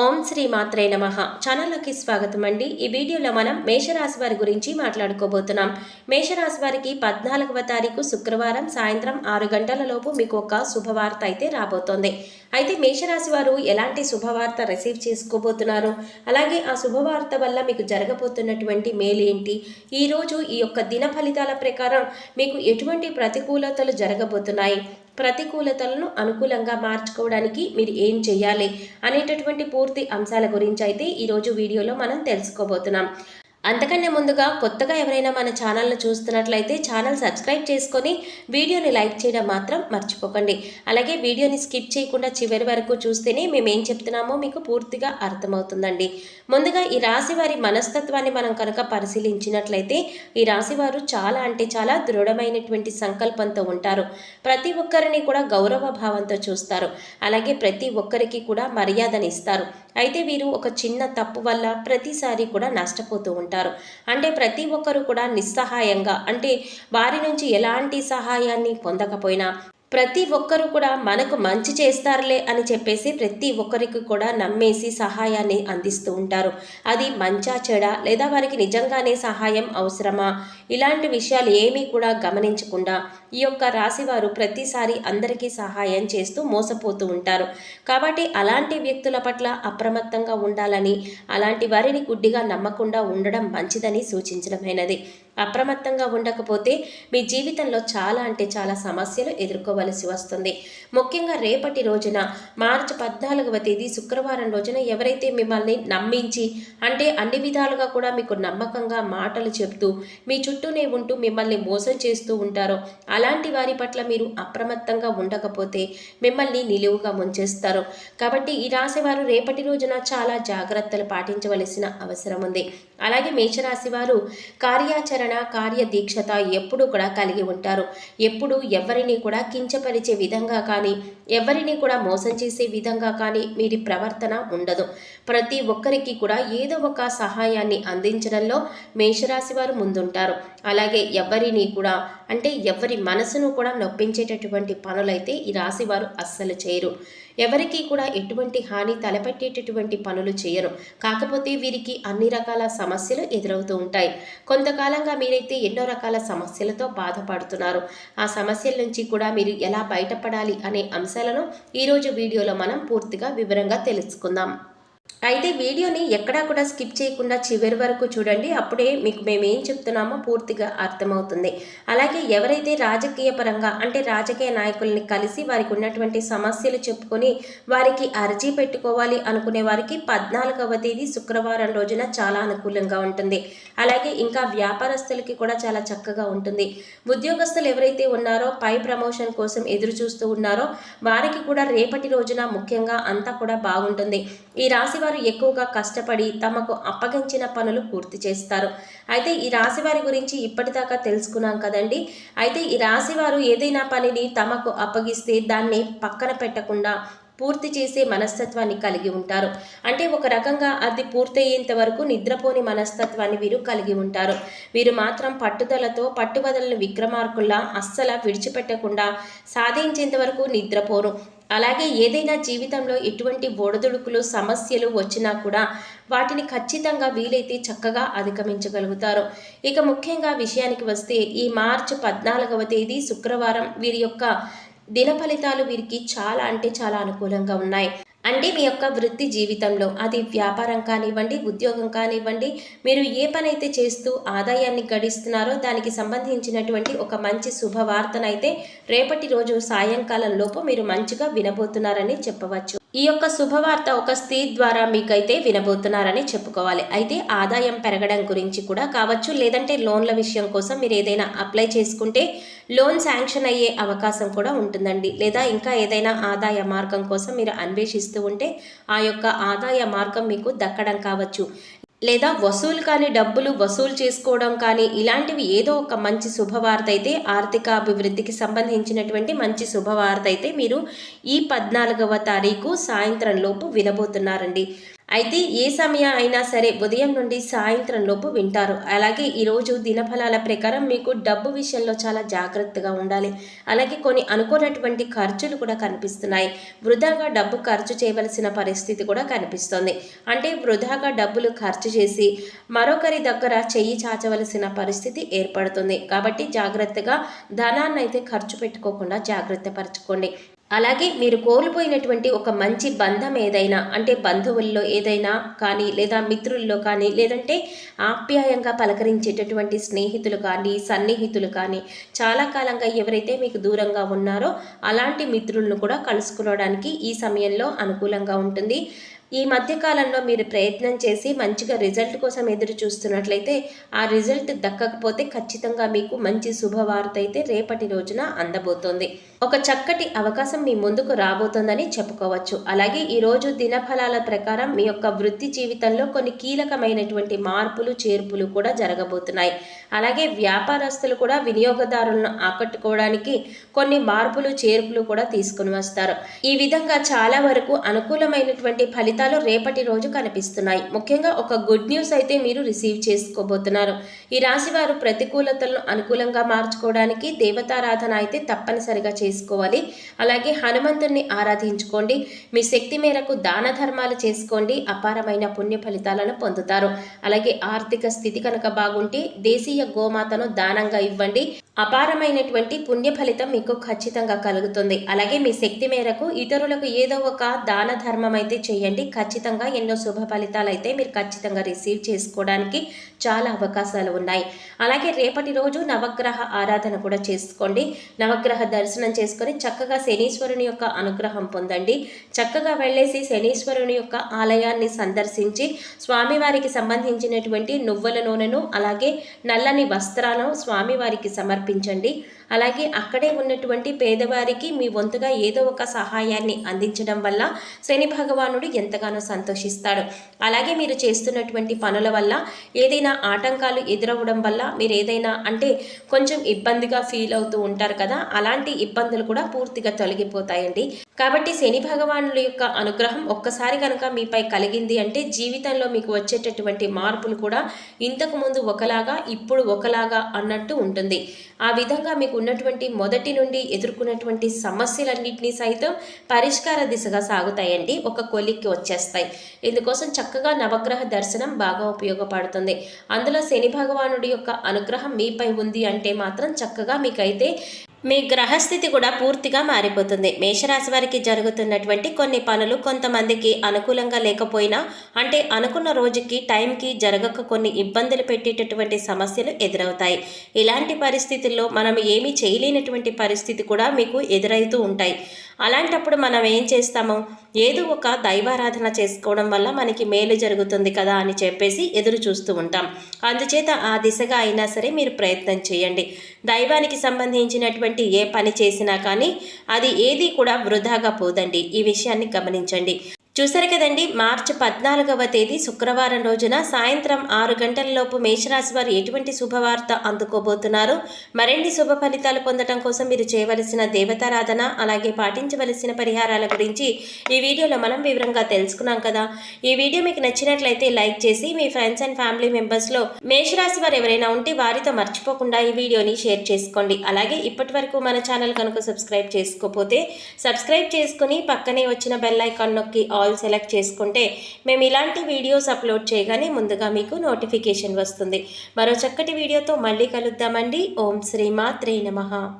ఓం శ్రీ మాత్రే నమ. ఛానల్లోకి స్వాగతం అండి ఈ వీడియోలో మనం మేషరాశి వారి గురించి మాట్లాడుకోబోతున్నాం. మేషరాశి వారికి పద్నాలుగవ తారీఖు శుక్రవారం సాయంత్రం ఆరు గంటల లోపు మీకు ఒక శుభవార్త అయితే రాబోతోంది. అయితే మేషరాశి వారు ఎలాంటి శుభవార్త రిసీవ్ చేసుకోబోతున్నారు? అలాగే ఆ శుభవార్త వల్ల మీకు జరగబోతున్నటువంటి మేలు ఏంటి? ఈరోజు ఈ యొక్క దిన ఫలితాల ప్రకారం మీకు ఎటువంటి ప్రతికూలతలు జరగబోతున్నాయి? ప్రతికూలతలను అనుకూలంగా మార్చుకోవడానికి మీరు ఏం చేయాలి అనేటటువంటి పూర్తి అంశాల గురించి అయితే ఈరోజు వీడియోలో మనం తెలుసుకోబోతున్నాం. అంతకన్నా ముందుగా కొత్తగా ఎవరైనా మన ఛానల్ను చూస్తున్నట్లయితే ఛానల్ సబ్స్క్రైబ్ చేసుకొని వీడియోని లైక్ చేయడం మాత్రం మర్చిపోకండి. అలాగే వీడియోని స్కిప్ చేయకుండా చివరి వరకు చూస్తేనే మేము ఏం చెప్తున్నామో మీకు పూర్తిగా అర్థమవుతుందండి. ముందుగా ఈ రాశి వారి మనస్తత్వాన్ని మనం కనుక పరిశీలించినట్లయితే ఈ రాశి వారు చాలా అంటే చాలా దృఢమైనటువంటి సంకల్పంతో ఉంటారు. ప్రతి ఒక్కరిని కూడా గౌరవ భావంతో చూస్తారు. అలాగే ప్రతి ఒక్కరికి కూడా మర్యాదనిస్తారు. ఇస్తారు అయితే వీరు ఒక చిన్న తప్పు వల్ల ప్రతిసారి కూడా నష్టపోతూ ఉంటారు. అంటే ప్రతి ఒక్కరు కూడా నిస్సహాయంగా అంటే వారి నుంచి ఎలాంటి సహాయాన్ని పొందకపోయినా ప్రతి ఒక్కరు కూడా మనకు మంచి చేస్తారులే అని చెప్పేసి ప్రతి ఒక్కరికి కూడా నమ్మేసి సహాయాన్ని అందిస్తూ ఉంటారు. అది మంచా చెడ లేదా వారికి నిజంగానే సహాయం అవసరమా? ఇలాంటి విషయాలు ఏమీ కూడా గమనించకుండా ఈ యొక్క రాశివారు ప్రతిసారి అందరికీ సహాయం చేస్తూ మోసపోతూ ఉంటారు. కాబట్టి అలాంటి వ్యక్తుల పట్ల అప్రమత్తంగా ఉండాలని అలాంటి వారిని గుడ్డిగా నమ్మకుండా ఉండడం మంచిదని సూచించడమైనది. అప్రమత్తంగా ఉండకపోతే మీ జీవితంలో చాలా అంటే చాలా సమస్యలు ఎదుర్కోవలసి వస్తుంది. ముఖ్యంగా రేపటి రోజున మార్చి పద్నాలుగవ తేదీ శుక్రవారం రోజున ఎవరైతే మిమ్మల్ని నమ్మించి అంటే అన్ని విధాలుగా కూడా మీకు నమ్మకంగా మాటలు చెప్తూ మీ చుట్టూనే ఉంటూ మిమ్మల్ని మోసం చేస్తూ ఉంటారో అలాంటి వారి పట్ల మీరు అప్రమత్తంగా ఉండకపోతే మిమ్మల్ని నిలువుగా ముంచేస్తారు. కాబట్టి ఈ రాశివారు రేపటి రోజున చాలా జాగ్రత్తలు పాటించవలసిన అవసరం ఉంది. అలాగే మేషరాశి వారు కార్యాచరణ కార్యదీక్షత ఎప్పుడూ కూడా కలిగి ఉంటారు. ఎప్పుడు ఎవరిని కూడా కించపరిచే విధంగా కానీ ఎవరిని కూడా మోసం చేసే విధంగా కానీ మీరు ప్రవర్తన ఉండదు. ప్రతి ఒక్కరికి కూడా ఏదో ఒక సహాయాన్ని అందించడంలో మేషరాశి వారు ముందుంటారు. అలాగే ఎవరిని కూడా అంటే ఎవరి మనసును కూడా నొప్పించేటటువంటి పనులైతే ఈ రాశి వారు అస్సలు చేయరు. ఎవరికీ కూడా ఎటువంటి హాని తలపెట్టేటటువంటి పనులు చేయరు. కాకపోతే వీరికి అన్ని రకాల సమస్యలు ఎదురవుతూ ఉంటాయి. కొంతకాలంగా మీరైతే ఎన్నో రకాల సమస్యలతో బాధపడుతున్నారు. ఆ సమస్యల నుంచి కూడా మీరు ఎలా బయటపడాలి అనే అంశాలను ఈరోజు వీడియోలో మనం పూర్తిగా వివరంగా తెలుసుకుందాం. అయితే వీడియోని ఎక్కడా కూడా స్కిప్ చేయకుండా చివరి వరకు చూడండి. అప్పుడే మీకు మేము ఏం చెప్తున్నామో పూర్తిగా అర్థమవుతుంది. అలాగే ఎవరైతే రాజకీయ పరంగా అంటే రాజకీయ నాయకుల్ని కలిసి వారికి ఉన్నటువంటి సమస్యలు చెప్పుకొని వారికి అర్జీ పెట్టుకోవాలి అనుకునే వారికి పద్నాలుగవ తేదీ శుక్రవారం రోజున చాలా అనుకూలంగా ఉంటుంది. అలాగే ఇంకా వ్యాపారస్తులకి కూడా చాలా చక్కగా ఉంటుంది. ఉద్యోగస్తులు ఎవరైతే ఉన్నారో పై ప్రమోషన్ కోసం ఎదురు చూస్తూ ఉన్నారో వారికి కూడా రేపటి రోజున ముఖ్యంగా అంతా కూడా బాగుంటుంది. ఈ రాశి వారు ఎక్కువగా కష్టపడి తమకు అప్పగించిన పనులు పూర్తి చేస్తారు. అయితే ఈ రాశి వారి గురించి ఇప్పటిదాకా తెలుసుకున్నాం కదండి. అయితే ఈ రాశివారు ఏదైనా పనిని తమకు అప్పగిస్తే దాన్ని పక్కన పెట్టకుండా పూర్తి చేసే మనస్తత్వాన్ని కలిగి ఉంటారు. అంటే ఒక రకంగా అది పూర్తయ్యేంత వరకు నిద్రపోని మనస్తత్వాన్ని వీరు కలిగి ఉంటారు. వీరు మాత్రం పట్టుదలతో పట్టుబదలని విక్రమార్కుల్లా అస్సల విడిచిపెట్టకుండా సాధించేంత వరకు నిద్రపోరు. అలాగే ఏదైనా జీవితంలో ఎటువంటి ఒడదుడుకులు సమస్యలు వచ్చినా కూడా వాటిని ఖచ్చితంగా వీలైతే చక్కగా అధిగమించగలుగుతారు. ఇక ముఖ్యంగా విషయానికి వస్తే ఈ మార్చి పద్నాలుగవ తేదీ శుక్రవారం వీరి యొక్క దిన ఫలితాలు వీరికి చాలా అంటే చాలా అనుకూలంగా ఉన్నాయి. అంటే మీ యొక్క వృత్తి జీవితంలో అది వ్యాపారం కానివ్వండి ఉద్యోగం కానివ్వండి మీరు ఏ పనైతే చేస్తూ ఆదాయాన్ని గడిస్తున్నారో దానికి సంబంధించినటువంటి ఒక మంచి శుభవార్తనైతే రేపటి రోజు సాయంకాలం లోపు మీరు మంచిగా వినబోతున్నారని చెప్పవచ్చు. ఈ యొక్క శుభవార్త ఒక స్త్రీ ద్వారా మీకైతే వినబోతున్నారని చెప్పుకోవాలి. అయితే ఆదాయం పెరగడం గురించి కూడా కావచ్చు లేదంటే లోన్ల విషయం కోసం మీరు ఏదైనా అప్లై చేసుకుంటే లోన్ శాంక్షన్ అయ్యే అవకాశం కూడా ఉంటుందండి. లేదా ఇంకా ఏదైనా ఆదాయ మార్గం కోసం మీరు అన్వేషిస్తూ ఉంటే ఆ యొక్క ఆదాయ మార్గం మీకు దక్కడం కావచ్చు. లేదా వసూలు కాని డబ్బులు వసూలు చేసుకోవడం కానీ ఇలాంటివి ఏదో ఒక మంచి శుభవార్త అయితే ఆర్థిక అభివృద్ధికి సంబంధించినటువంటి మంచి శుభవార్త అయితే మీరు ఈ పద్నాలుగవ తారీఖు సాయంత్రం లోపు వినబోతున్నారండి. అయితే ఏ సమయం అయినా సరే ఉదయం నుండి సాయంత్రం లోపు వింటారు. అలాగే ఈరోజు దినఫలాల ప్రకారం మీకు డబ్బు విషయంలో చాలా జాగ్రత్తగా ఉండాలి. అలాగే కొన్ని అనుకోనటువంటి ఖర్చులు కూడా కనిపిస్తున్నాయి. వృధాగా డబ్బు ఖర్చు చేయవలసిన పరిస్థితి కూడా కనిపిస్తుంది. అంటే వృధాగా డబ్బులు ఖర్చు చేసి మరొకరి దగ్గర చెయ్యి చాచవలసిన పరిస్థితి ఏర్పడుతుంది. కాబట్టి జాగ్రత్తగా ధనాన్ని అయితే ఖర్చు పెట్టుకోకుండా జాగ్రత్త పరచుకోండి. అలాగే మీరు కోల్పోయినటువంటి ఒక మంచి బంధం ఏదైనా అంటే బంధువుల్లో ఏదైనా కానీ లేదా మిత్రుల్లో కానీ లేదంటే ఆప్యాయంగా పలకరించేటటువంటి స్నేహితులు కానీ సన్నిహితులు కానీ చాలా కాలంగా ఎవరైతే మీకు దూరంగా ఉన్నారో అలాంటి మిత్రులను కూడా కలుసుకోవడానికి ఈ సమయంలో అనుకూలంగా ఉంటుంది. ఈ మధ్యకాలంలో మీరు ప్రయత్నం చేసి మంచిగా రిజల్ట్ కోసం ఎదురు చూస్తున్నట్లయితే ఆ రిజల్ట్ దక్కకపోతే ఖచ్చితంగా మీకు మంచి శుభవార్త అయితే రేపటి రోజున అందబోతోంది. ఒక చక్కటి అవకాశం మీ ముందుకు రాబోతోందని చెప్పుకోవచ్చు. అలాగే ఈరోజు దినఫలాల ప్రకారం మీ యొక్క వృత్తి జీవితంలో కొన్ని కీలకమైనటువంటి మార్పులు చేర్పులు కూడా జరగబోతున్నాయి. అలాగే వ్యాపారస్తులు కూడా వినియోగదారులను ఆకట్టుకోవడానికి కొన్ని మార్పులు చేర్పులు కూడా తీసుకుని వస్తారు. ఈ విధంగా చాలా వరకు అనుకూలమైనటువంటి ఫలితాలు రేపటి రోజు కనిపిస్తున్నాయి. ముఖ్యంగా ఒక గుడ్ న్యూస్ అయితే మీరు రిసీవ్ చేసుకోబోతున్నారు. ఈ రాశి వారు ప్రతికూలతలను అనుకూలంగా మార్చుకోవడానికి దేవతారాధన అయితే తప్పనిసరిగా చేస్తారు చేసుకోవాలి. అలాగే హనుమంతుణ్ణి ఆరాధించుకోండి. మీ శక్తి మేరకు దాన ధర్మాలు చేసుకోండి. అపారమైన పుణ్య ఫలితాలను పొందుతారు. అలాగే ఆర్థిక స్థితి కనుక బాగుంటే దేశీయ గోమాతను దానంగా ఇవ్వండి. అపారమైనటువంటి పుణ్య ఫలితం మీకు ఖచ్చితంగా కలుగుతుంది. అలాగే మీ శక్తి మేరకు ఇతరులకు ఏదో ఒక దాన ధర్మం అయితే చేయండి. ఖచ్చితంగా ఎన్నో శుభ ఫలితాలు అయితే మీరు ఖచ్చితంగా రిసీవ్ చేసుకోవడానికి చాలా అవకాశాలు ఉన్నాయి. అలాగే రేపటి రోజు నవగ్రహ ఆరాధన కూడా చేసుకోండి. నవగ్రహ దర్శనం చేసుకొని చక్కగా శనీశ్వరుని యొక్క అనుగ్రహం పొందండి. చక్కగా వెళ్ళేసి శనీశ్వరుని యొక్క ఆలయాన్ని సందర్శించి స్వామివారికి సంబంధించినటువంటి నువ్వుల నూనెను అలాగే నల్లని వస్త్రాలను స్వామివారికి సమర్పించండి. అలాగే అక్కడే ఉన్నటువంటి పేదవారికి మీ వంతుగా ఏదో ఒక సహాయాన్ని అందించడం వల్ల శని భగవానుడు ఎంతగానో సంతోషిస్తాడు. అలాగే మీరు చేస్తున్నటువంటి పనుల వల్ల ఏదైనా ఆటంకాలు ఎదురవ్వడం వల్ల మీరు ఏదైనా అంటే కొంచెం ఇబ్బందిగా ఫీల్ అవుతూ ఉంటారు కదా అలాంటి ఇబ్బందులు కూడా పూర్తిగా తొలగిపోతాయండి. కాబట్టి శని భగవానుల యొక్క అనుగ్రహం ఒక్కసారి కనుక మీపై కలిగింది అంటే జీవితంలో మీకు వచ్చేటటువంటి మార్పులు కూడా ఇంతకు ముందు ఒకలాగా ఇప్పుడు ఒకలాగా అన్నట్టు ఉంటుంది. ఆ విధంగా మీకు ఉన్నటువంటి మొదటి నుండి ఎదుర్కొన్నటువంటి సమస్యలన్నింటినీ సైతం పరిష్కార దిశగా సాగుతాయండి. ఒక కొలిక్కి వచ్చేస్తాయి. ఇందుకోసం చక్కగా నవగ్రహ దర్శనం బాగా ఉపయోగపడుతుంది. అందులో శని భగవానుడి యొక్క అనుగ్రహం మీపై ఉంది అంటే మాత్రం చక్కగా మీకైతే మీ గ్రహస్థితి కూడా పూర్తిగా మారిపోతుంది. మేషరాశి వారికి జరుగుతున్నటువంటి కొన్ని పనులు కొంతమందికి అనుకూలంగా లేకపోయినా అంటే అనుకున్న రోజుకి టైంకి జరగక కొన్ని ఇబ్బందులు పెట్టేటటువంటి సమస్యలు ఎదురవుతాయి. ఇలాంటి పరిస్థితుల్లో మనం ఏమీ చేయలేనటువంటి పరిస్థితి కూడా మీకు ఎదురవుతూ ఉంటాయి. అలాంటప్పుడు మనం ఏం చేస్తాము? ఏదో ఒక దైవారాధన చేసుకోవడం వల్ల మనకి మేలు జరుగుతుంది కదా అని చెప్పేసి ఎదురు చూస్తూ ఉంటాం. అందుచేత ఆ దిశగా అయినా సరే మీరు ప్రయత్నం చేయండి. దైవానికి సంబంధించినటువంటి ఏ పని చేసినా కానీ అది ఏది కూడా వృధాగా పోదండి. ఈ విషయాన్ని గమనించండి. చూశారు కదండి మార్చి పద్నాలుగవ తేదీ శుక్రవారం రోజున సాయంత్రం ఆరు గంటలలోపు మేషరాశి వారు ఎటువంటి శుభవార్త అందుకోబోతున్నారు? మరిన్ని శుభ ఫలితాలు పొందడం కోసం మీరు చేయవలసిన దేవతారాధన అలాగే పాటించవలసిన పరిహారాల గురించి ఈ వీడియోలో మనం వివరంగా తెలుసుకున్నాం కదా. ఈ వీడియో మీకు నచ్చినట్లయితే లైక్ చేసి మీ ఫ్రెండ్స్ అండ్ ఫ్యామిలీ మెంబర్స్లో మేషరాశి వారు ఎవరైనా ఉంటే వారితో మర్చిపోకుండా ఈ వీడియోని షేర్ చేసుకోండి. అలాగే ఇప్పటి వరకు మన ఛానల్ కనుక సబ్స్క్రైబ్ చేసుకోకపోతే సబ్స్క్రైబ్ చేసుకుని పక్కనే వచ్చిన బెల్ ఐకాన్ నొక్కి ఆల్ సెలెక్ట్ చేసుకుంటే మేము ఇలాంటి వీడియోస్ అప్లోడ్ చేయగానే ముందుగా మీకు నోటిఫికేషన్ వస్తుంది. మరో చక్కటి వీడియోతో మళ్ళీ కలుద్దామండి. ఓం శ్రీమాత్రే నమ.